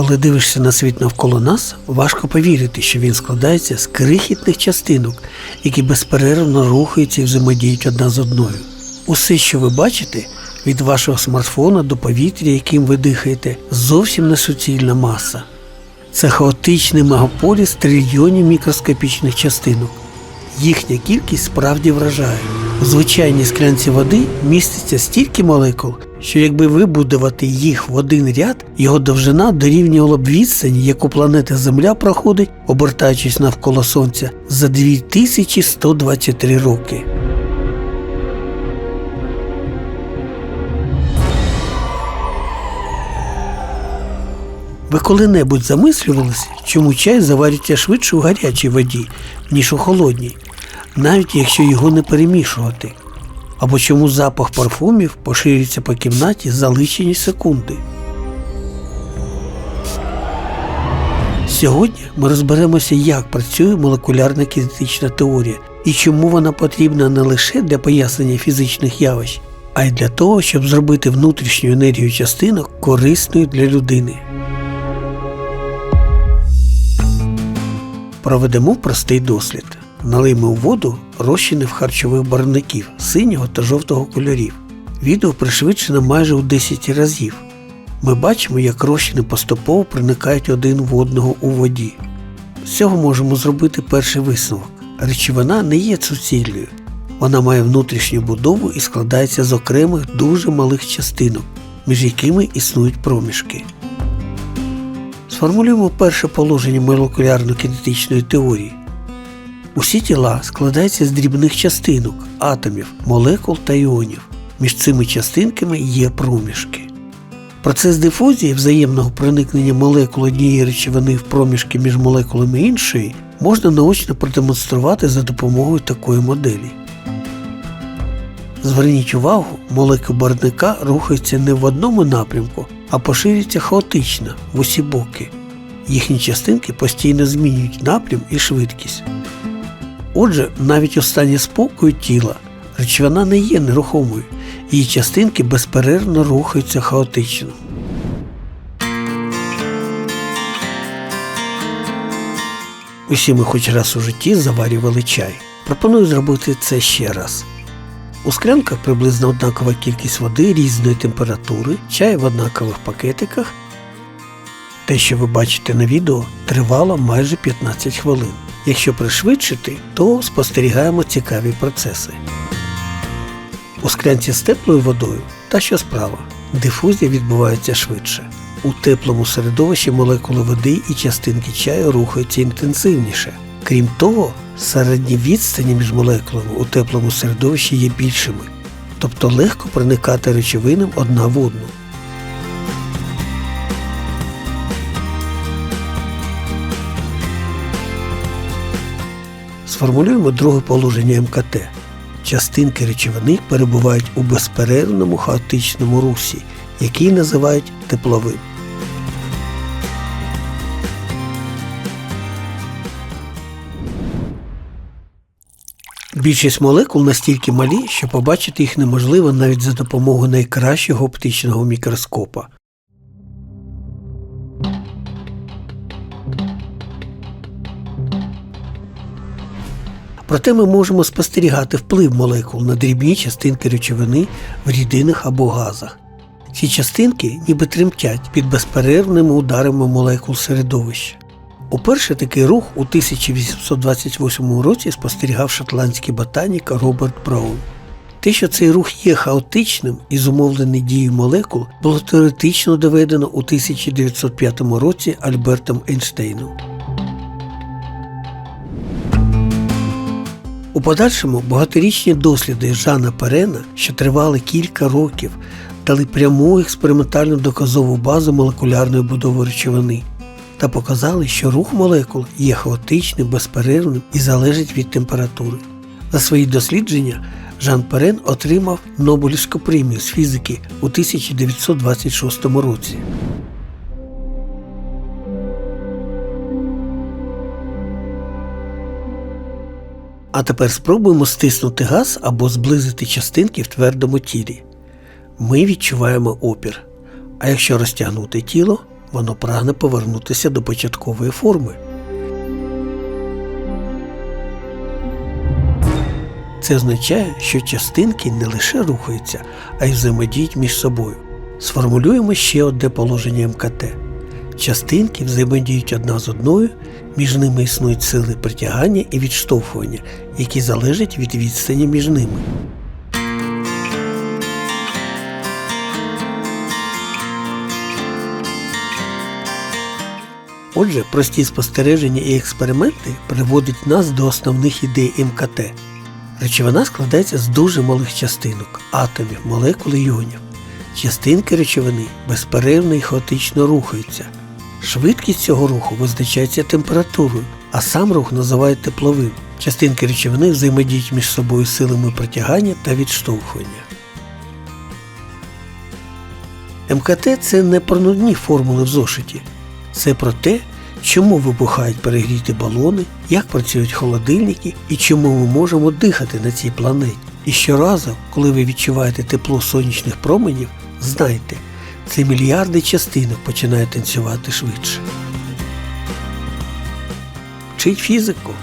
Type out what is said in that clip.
Коли дивишся на світ навколо нас, важко повірити, що він складається з крихітних частинок, які безперервно рухаються і взаємодіють одна з одною. Усе, що ви бачите, від вашого смартфона до повітря, яким ви дихаєте, зовсім не суцільна маса. Це хаотичний мегаполіс трильйонів мікроскопічних частинок. Їхня кількість справді вражає. У звичайній склянці води міститься стільки молекул, що якби вибудувати їх в один ряд, його довжина дорівнювала б відстані, яку планета Земля проходить, обертаючись навколо Сонця, за 2123 роки. Ви коли-небудь замислювалися, чому чай заварюється швидше у гарячій воді, ніж у холодній, навіть якщо його не перемішувати, або чому запах парфумів поширюється по кімнаті за личені секунди. Сьогодні ми розберемося, як працює молекулярна кінетична теорія і чому вона потрібна не лише для пояснення фізичних явищ, а й для того, щоб зробити внутрішню енергію частинок корисною для людини. Проведемо простий дослід. Налиймо у воду розчинів харчових барвників синього та жовтого кольорів. Відео пришвидшено майже у 10 разів. Ми бачимо, як розчини поступово проникають один в одного у воді. З цього можемо зробити перший висновок. Речовина не є суцільною. Вона має внутрішню будову і складається з окремих дуже малих частинок, між якими існують проміжки. Сформулюємо перше положення молекулярно-кінетичної теорії. Усі тіла складаються з дрібних частинок, атомів, молекул та іонів. Між цими частинками є проміжки. Процес дифузії взаємного проникнення молекул однієї речовини в проміжки між молекулами іншої можна наочно продемонструвати за допомогою такої моделі. Зверніть увагу, молекули барвника рухаються не в одному напрямку, а поширюються хаотично в усі боки. Їхні частинки постійно змінюють напрям і швидкість. Отже, навіть у стані спокою тіла речовина не є нерухомою, її частинки безперервно рухаються хаотично. Усі ми хоч раз у житті заварювали чай. Пропоную зробити це ще раз. У склянках приблизно однакова кількість води різної температури, чай в однакових пакетиках. Те, що ви бачите на відео, тривало майже 15 хвилин. Якщо пришвидшити, то спостерігаємо цікаві процеси. У склянці з теплою водою та що справа, дифузія відбувається швидше. У теплому середовищі молекули води і частинки чаю рухаються інтенсивніше. Крім того, середні відстані між молекулами у теплому середовищі є більшими, тобто легко проникати речовинам одна в одну. Сформулюємо друге положення МКТ. Частинки речовини перебувають у безперервному хаотичному русі, який називають тепловим. Більшість молекул настільки малі, що побачити їх неможливо навіть за допомогою найкращого оптичного мікроскопа. Проте ми можемо спостерігати вплив молекул на дрібні частинки речовини в рідинах або газах. Ці частинки ніби тремтять під безперервними ударами молекул середовища. Уперше такий рух у 1828 році спостерігав шотландський ботанік Роберт Браун. Те, що цей рух є хаотичним і зумовлений дією молекул, було теоретично доведено у 1905 році Альбертом Ейнштейном. У подальшому багаторічні досліди Жана Перена, що тривали кілька років, дали пряму експериментальну доказову базу молекулярної будови речовини та показали, що рух молекул є хаотичним, безперервним і залежить від температури. За свої дослідження Жан Перен отримав Нобелівську премію з фізики у 1926 році. А тепер спробуємо стиснути газ або зблизити частинки в твердому тілі. Ми відчуваємо опір. А якщо розтягнути тіло, Воно прагне повернутися до початкової форми. Це означає, що частинки не лише рухаються, а й взаємодіють між собою. Сформулюємо ще одне положення МКТ. Частинки взаємодіють одна з одною, між ними існують сили притягання і відштовхування, які залежать від відстані між ними. Отже, прості спостереження і експерименти приводять нас до основних ідей МКТ. Речовина складається з дуже малих частинок, атомів, молекул і іонів. Частинки речовини безперервно і хаотично рухаються. Швидкість цього руху визначається температурою, а сам рух називають тепловим. Частинки речовини взаємодіють між собою силами притягання та відштовхування. МКТ це не про нудні формули в зошиті. Це про те, чому вибухають перегріті балони, як працюють холодильники і чому ми можемо дихати на цій планеті. І щоразу, коли ви відчуваєте тепло сонячних променів, знайте, це мільярди частинок починають танцювати швидше. Вчить фізику.